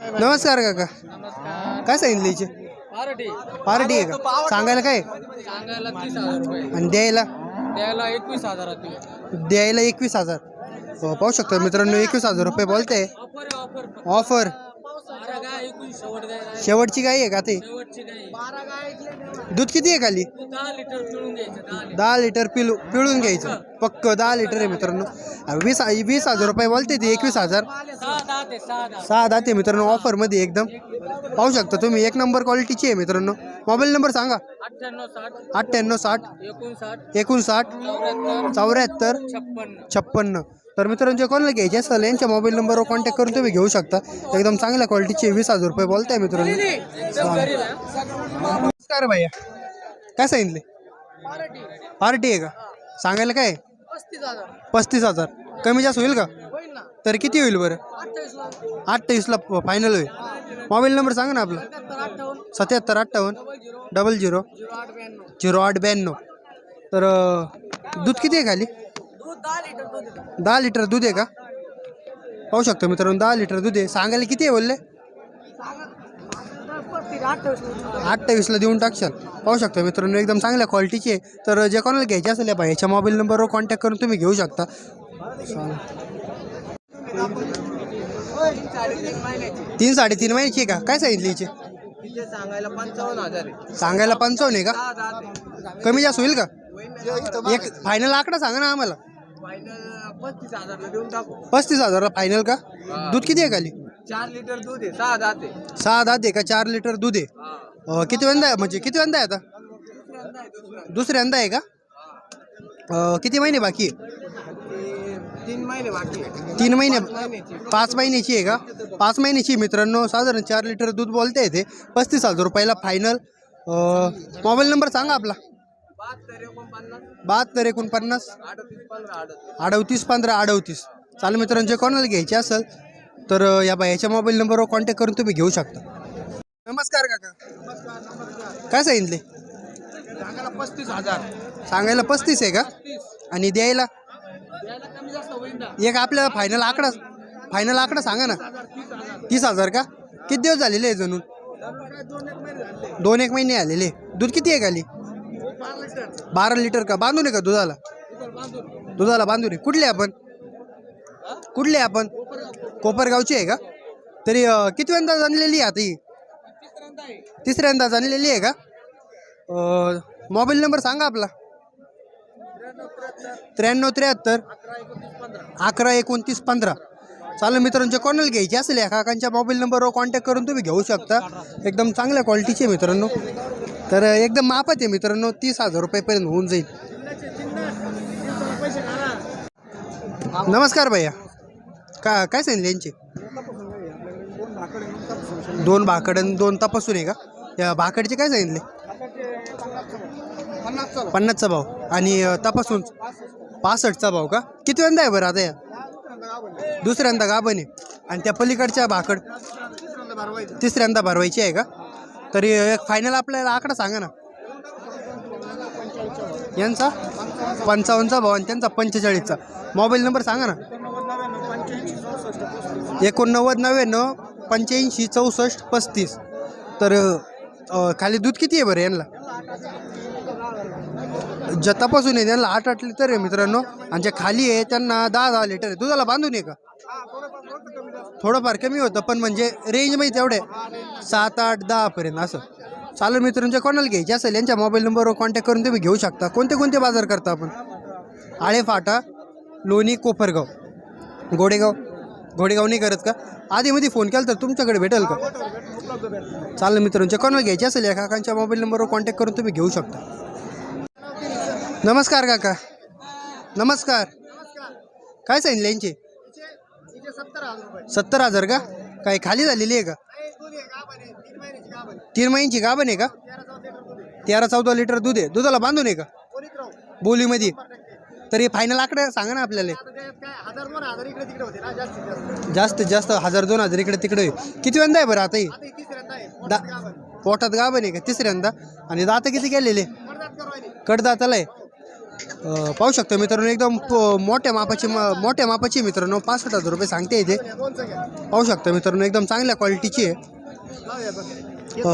नमस्कार काका. काय सांगितलं हिचे? पार्टी पार्टी आहे का? सांगायला काय? सांगायला तीस हजार रुपये. आणि द्यायला? द्यायला एकवीस हजार द्यायला एकवीस हजार. हो, पाहू शकतो मित्रांनो एकवीस हजार रुपये बोलते. ऑफर ऑफर ऑफर बारा गाय एकवीस. शेवट गाय शेवटची गाई आहे का ते? शेवटची गाय दूध किती आहे खाली? दहा लिटर पिळून पिलू पिळून घ्यायचं. पक्क दहा लिटर आहे मित्रांनो. वीस वीस हजार रुपये बोलते ते एकवीस हजार. सहा दहा ते मित्रांनो ऑफरमध्ये एकदम. पाहू शकता तुम्ही एक नंबर क्वालिटीची आहे मित्रांनो. मोबाईल नंबर सांगा. अठ्ठ्याण्णव साठ एकोणसाठ चौऱ्याहत्तर छप्पन्न. छप्पन्न तर मित्रांनो जे कोणाला घ्यायचे असेल यांच्या मोबाईल नंबरवर कॉन्टॅक्ट करून तुम्ही घेऊ शकता. एकदम चांगल्या क्वालिटीचे वीस हजार रुपये बोलताय मित्रांनो. नमस्कार भैया. काय सांगितले? पार्टी पार्टी आहे का? सांगायला काय? पस्तीस हजार. कमी जास्त होईल का? तर किती होईल बरं? अठ्ठावीस अठ्ठावीसला फायनल होईल. मोबाईल नंबर सांगा ना आपला. सत्याहत्तर अठ्ठावन्न. Double zero. झिरो. आठ ब्याण्णव. तर दूध किती आहे खाली? दहा लिटर दूध आहे का? पाहू शकतो मित्रांनो दहा लिटर दूध आहे. सांगायला किती आहे बोलले? अठ्ठावीसला देऊन टाकशाल. पाहू शकता मित्रांनो एकदम चांगल्या क्वालिटीची आहे. तर जे कोणाला घ्यायचे असेल या भाईच्या मोबाईल नंबरवर कॉन्टॅक्ट करून तुम्ही घेऊ शकता. तीन साडेतीन महिन्याची का? काय सांगितली हिची? सांगायला पंचावन्न हजार सांगायला पंचावन्न आहे का? कमी जास्त होईल का? एक फायनल आकडा सांगा ना आम्हाला. पस्तीस हजारला फायनल का? दूध किती आहे खाली? चार लिटर दूध आहे सहा दहा ते सहा आहे का? चार लिटर दूध आहे? अं, किती वंदा आहे म्हणजे किती वंदा आहे आता? दुसऱ्यांदा आहे का? अं, किती महिने बाकी आहे? तीन महिने बाकी आहे. तीन महिने महिन्याची. पाच महिन्याची आहे का? पाच महिन्याची आहे मित्रांनो. साधारण चार लिटर दूध बोलते येते. पस्तीस हजार रुपयाला फायनल मोबाईल नंबर सांगा आपला. बहात्तर एकोणपन्नास. बहात्तर एकोणपन्नास. अडतीस पंधरा अडतीस. अडवतीस पंधरा अडवतीस चालेल मित्रांनो जे कोणाला घ्यायचे असेल तर या बायाच्या मोबाईल नंबरवर कॉन्टॅक्ट करून तुम्ही घेऊ शकता. नमस्कार काका. काय सांगितले? सांगायला पस्तीस हजार सांगायला पस्तीस आहे का? आणि द्यायला? एक आपल्याला फायनल आकडा फायनल आकडा सांगा ना. तीस हजार का? किती दिवस झालेले आहे जणून दोन एक महिने आलेले दूध किती आहे खाली? बारा लिटर का? बांधून आहे का दुधाला? दुधाला बांधून आहे. कुठले आपण? कुठले आपण? कोपरगावची आहे का? तरी किती वेळा जाणलेली आहे आता ही? तिसऱ्यांदा जाणलेली आहे का? मोबाईल नंबर सांगा आपला. त्र्याण्णव त्र्याहत्तर अकरा एकोणतीस पंधरा. चालेल मित्रांचे कोणाला घ्यायचे असेल या काकांच्या मोबाईल नंबरवर कॉन्टॅक्ट करून तुम्ही घेऊ शकता. एकदम चांगल्या क्वालिटीचे मित्रांनो. तर एकदम मापात आहे मित्रांनो. तीस हजार रुपयेपर्यंत होऊन जाईल. नमस्कार भैया. का काय सांगितले यांचे? दोन भाकड आणि दोन तपासून आहे का? या भाकडचे काय सांगितले? पन्नासचा भाव. आणि तपासून? पासष्टचा भाव का? किती वेळा आहे बरं आता या? दुसऱ्यांदा गाभण आहे आणि त्या पलीकडच्या भाकड तिसऱ्यांदा भरवायची आहे का? तरी एक फायनल आपल्याला आकडा सांगा ना. यांचा? पंचावन्नचा भाव आणि त्यांचा पंचेचाळीसचा. मोबाईल नंबर सांगा ना. एकोणनव्वद नव्याण्णव पंच्याऐंशी चौसष्ट पस्तीस. तर खाली दूध किती आहे बरं यांना? ज्या तपासून आहे त्यांना आठ आठ लिटर आहे मित्रांनो. आणि जे खाली आहे त्यांना दहा दहा लिटर आहे. दुधाला बांधून आहे का? थोडंफार कमी होतं पण म्हणजे रेंजमध्ये तेवढे सात आठ दहापर्यंत असं. चालू मित्रांनो जे कोणाला घ्यायचे असेल यांच्या मोबाईल नंबरवर कॉन्टॅक्ट करून तुम्ही घेऊ शकता. कोणते कोणते बाजार करता आपण? आळेफाटा लोणी कोपरगाव. गोडेगाव. घोडेगाव नाही करत का? आधीमध्ये फोन केला तर तुमच्याकडे भेटेल का? चालेल मित्रांच्या कोणाला घ्यायचे असेल या काकांच्या मोबाईल नंबरवर कॉन्टॅक्ट करून तुम्ही घेऊ शकता. नमस्कार काका. नमस्कार. काय सांगितलं यांचे? सत्तर हजार का? काय खाली झालेली आहे का? तीन महिन्याची गाभण आहे का? तेरा चौदा लिटर दूध आहे. दुधाला बांधून आहे का? बोलीमध्ये. तरी फायनल आकडे सांगा ना आपल्याला. जास्तीत जास्त हजार दोन हजार इकडे तिकडे. किती वेळा आहे बरं आता ही? दा पोटात गाभण आहे का? तिसऱ्यांदा. आणि दात किती गेलेले कडदाताला आहे. पाहू शकतो मित्रांनो एकदम मोठ्या मापाची मोठ्या मापाची मित्रांनो. पासष्ट हजार रुपये सांगते इथे. पाहू शकतो मित्रांनो एकदम चांगल्या क्वालिटीची आहे. अ,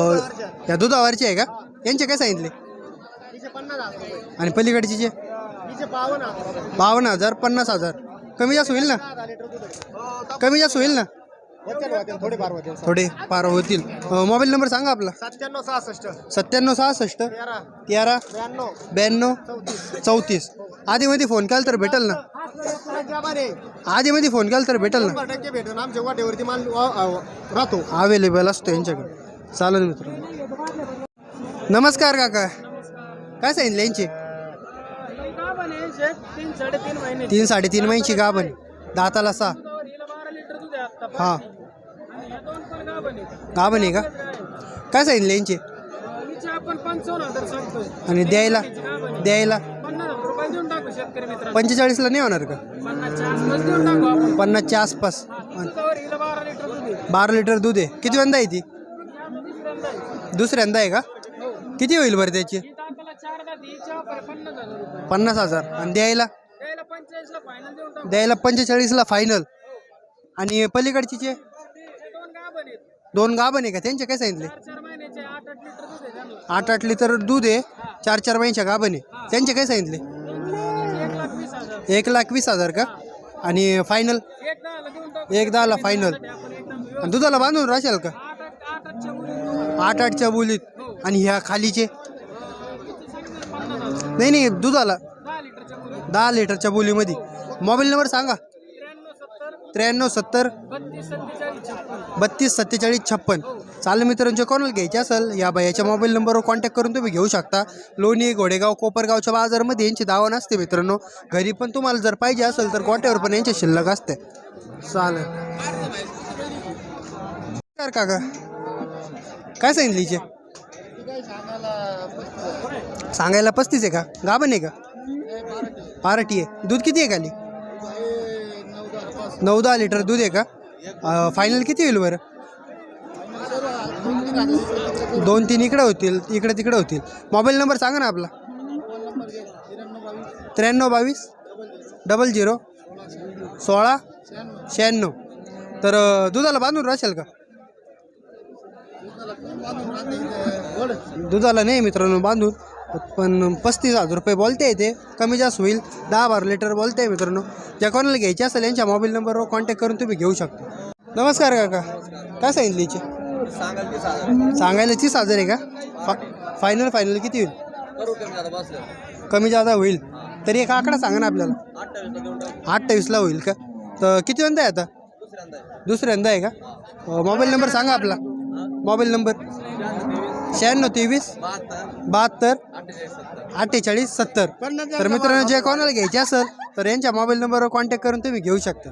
या दुधावरची आहे का? यांचे काय सांगितले? आणि पलीकडचे जे? बावन्न हजार पन्नास हजार. कमी जास्त होईल ना? कमी जास्त होईल ना? थोडे पार होतील. मोबाईल नंबर सांगा आपला. सत्त्याण्णव सहासष्ट. सत्त्याण्णव सहासष्ट. तेरा. ब्याण्णव. चौतीस. आधीमध्ये फोन केला तर भेटेल ना? आधीमध्ये फोन केला तर भेटेल ना? राहतो. अवेलेबल असतो यांच्याकडे. चालेल मित्र. नमस्कार काका. काय सांगितलं यांची? तीन साडेतीन महिन्याची गाभण. आहे. दाताला सहा. हा. गाभण आहे का? काय सांगितलं यांची? आणि द्यायला? द्यायला? पंचेचाळीसला नाही होणार का? पन्नासच्या आसपास. बारा लिटर दूध आहे. किती वंदा आहे ती? दुसऱ्यांदा आहे. का? किती होईल बरं त्याची? पन्नास हजार. आणि द्यायला? द्यायला पंचेचाळीसला फायनल आणि पलीकडची हे दोन गाभण आहे का? त्यांचे काय सांगितले? आठ आठ लिटर दूध आहे. चार चार महिन्याच्या गाभण आहे. त्यांचे काय सांगितले? एक लाख वीस हजार का? आणि फायनल एक दहाला फायनल आणि दुधाला बांधून राहशाल का आठ आठ आठ आठच्या मुली आठ आठच्या बोलीत. आणि ह्या खालीचे. नाही नाही दुधाला. दहा लिटरच्या दहा लिटरच्या बोलीमध्ये. मोबाईल नंबर सांगा. त्र्याण्णव सत्तर. बत्तीस सत्तेचाळीस छप्पन. चालेल मित्रांचे कोणाला घ्यायचे असेल या बायाच्या मोबाईल नंबरवर कॉन्टॅक्ट करून तुम्ही घेऊ शकता. लोणी घोडेगाव कोपरगावच्या बाजारमध्ये यांची दावा नसते मित्रांनो. घरी पण तुम्हाला जर पाहिजे असेल तर गोट्यावर पण यांची शिल्लक असते. चालेल. का काका. काय सांगितली हिचे? सांगायला पस्तीस आहे का? गाभण आहे का? पार्टी आहे. दूध किती आहे खाली? नऊ दहा लिटर दूध आहे का? फायनल किती होईल बरं? दोन तीन इकडे होतील इकडे तिकडे होतील. मोबाईल नंबर सांगा ना आपला. त्र्याण्णव बावीस डबल झिरो सोळा शहाण्णव. तर दुधाला बांधून राहशाल का? दुधाला नाही मित्रांनो बांधून. पण पस्तीस हजार रुपये बोलते ते. कमी जास्त होईल. दहा बारा लिटर बोलते मित्रांनो. ज्या कोणाला घ्यायचे असेल यांच्या मोबाईल नंबरवर कॉन्टॅक्ट करून तुम्ही घेऊ शकता. नमस्कार काका. काय सांगितली हिची सांगायला तीस हजार आहे का? फा फायनल फायनल किती होईल? कमी जादा होईल. तरी एक आकडा सांगा ना आपल्याला. अठ्ठावीसला होईल का? तर किती आहे आता? दुसऱ्यांदा आहे का? मोबाईल नंबर सांगा आपला. Mobile number? शहाण्णव तेवीस बहात्तर अठ्ठेचाळीस सत्तर. तर मित्रांनो जे कोणाला घ्यायचे असेल तर यांच्या मोबाईल नंबरवर कॉन्टॅक्ट करून तुम्ही घेऊ शकता.